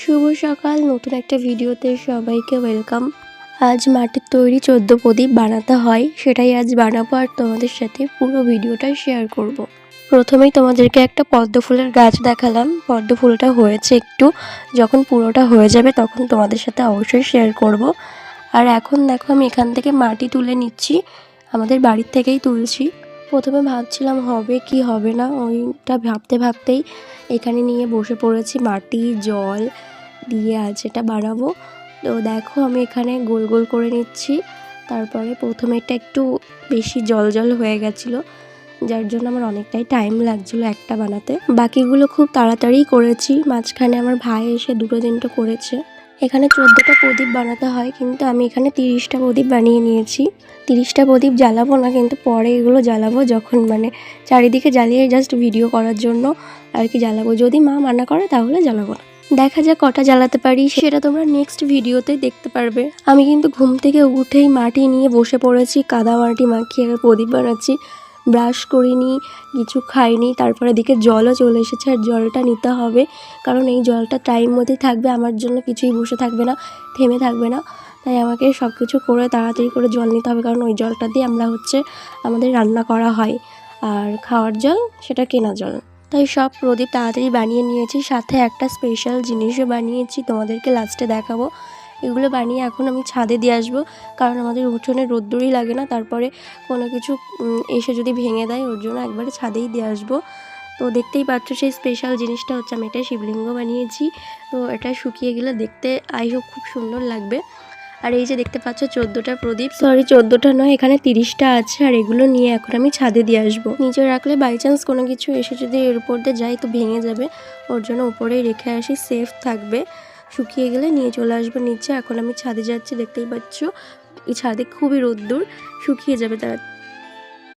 শুভ সকাল। নতুন একটা ভিডিওতে সবাইকে ওয়েলকাম। আজ মাটির তৈরি চোদ্দ প্রদীপ বানাতে হয়, সেটাই আজ বানাবো আর তোমাদের সাথে পুরো ভিডিওটা শেয়ার করব। প্রথমেই তোমাদেরকে একটা পদ্ম ফুলের গাছ দেখালাম। পদ্ম ফুলটা হয়েছে একটু। যখন পুরোটা হয়ে যাবে তখন তোমাদের সাথে অবশ্যই শেয়ার করব। আর এখন দেখো আমি এখান থেকে মাটি তুলে নিচ্ছি। আমাদের বাড়ির থেকেই তুলছি। প্রথমে ভাবছিলাম হবে কি হবে না, ওইটা ভাবতে ভাবতেই এখানে নিয়ে বসে পড়েছি, মাটি, জল দিয়ে আজ এটা বানাবো। তো দেখো আমি এখানে গোল গোল করে নিচ্ছি, তারপরে প্রথমে এটা একটু বেশি জল জল হয়ে গেছিল, যার জন্য আমার অনেকটাই টাইম লাগছিল একটা বানাতে। বাকিগুলো খুব তাড়াতাড়ি করেছি, মাঝখানে আমার ভাই এসে দুটো তিনটে করেছে। এখানে চোদ্দোটা প্রদীপ বানাতে হয়, কিন্তু আমি এখানে তিরিশটা প্রদীপ বানিয়ে নিয়েছি। তিরিশটা প্রদীপ জ্বালাবো না, কিন্তু পরে এগুলো জ্বালাবো যখন মানে চারিদিকে জ্বালিয়ে জাস্ট ভিডিও করার জন্য আর কি জ্বালাবো। যদি মা মানা করে তাহলে জ্বালাবো না। দেখা যাক কটা জ্বালাতে পারি, সেটা তোমরা নেক্সট ভিডিওতে দেখতে পারবে। আমি কিন্তু ঘুম থেকে উঠেই মাটি নিয়ে বসে পড়েছি, কাদা মাটি মাখিয়ে প্রদীপ বানাচ্ছি। ব্রাশ করিনি, কিছু খাইনি, তারপরে এদিকে জলও চলে এসেছে আর জলটা নিতে হবে। কারণ এই জলটা টাইম মধ্যেই থাকবে, আমার জন্য কিছুই বসে থাকবে না, থেমে থাকবে না। তাই আমাকে সব কিছু করে তাড়াতাড়ি করে জল নিতে হবে, কারণ ওই জলটা দিয়ে আমরা হচ্ছে আমাদের রান্না করা হয়। আর খাওয়ার জল, সেটা কেনা জল। তাই সব প্রদীপ তাড়াতাড়ি বানিয়ে নিয়েছি, সাথে একটা স্পেশাল জিনিসও বানিয়েছি, তোমাদেরকে লাস্টে দেখাবো। এগুলো বানিয়ে এখন আমি ছাদে দিয়ে আসব। কারণ আমাদের উঠোনে রোদ্দুরই লাগে না, তারপরে কোনো কিছু এসে যদি ভেঙে দেয়, ওর জন্য একবারে ছাদেই দিয়ে আসব। তো দেখতেই পাচ্ছ সেই স্পেশাল জিনিসটা হচ্ছে, আমি এটা শিবলিঙ্গ বানিয়েছি। তো এটা শুকিয়ে গেলে দেখতে আই হোক খুব সুন্দর লাগবে। আর এই যে দেখতে পাচ্ছ চোদ্দোটা প্রদীপ। সরি চোদ্দোটা নয়, এখানে তিরিশটা আছে। আর এগুলো নিয়ে এখন আমি ছাদে দিয়ে আসব। নিচে রাখলে বাই চান্স কোনো কিছু এসে যদি এর উপর দিয়ে যায়, তো ভেঙে যাবে। ওর জন্য উপরেই রেখে আসি সেফ থাকবে। শুকিয়ে গেলে নিয়ে চলে আসব নিচে। এখন আমি ছাদে যাচ্ছি, দেখতেই পাচ্ছ। এই ছাদে খুবই রোদ্দুর, শুকিয়ে যাবে তার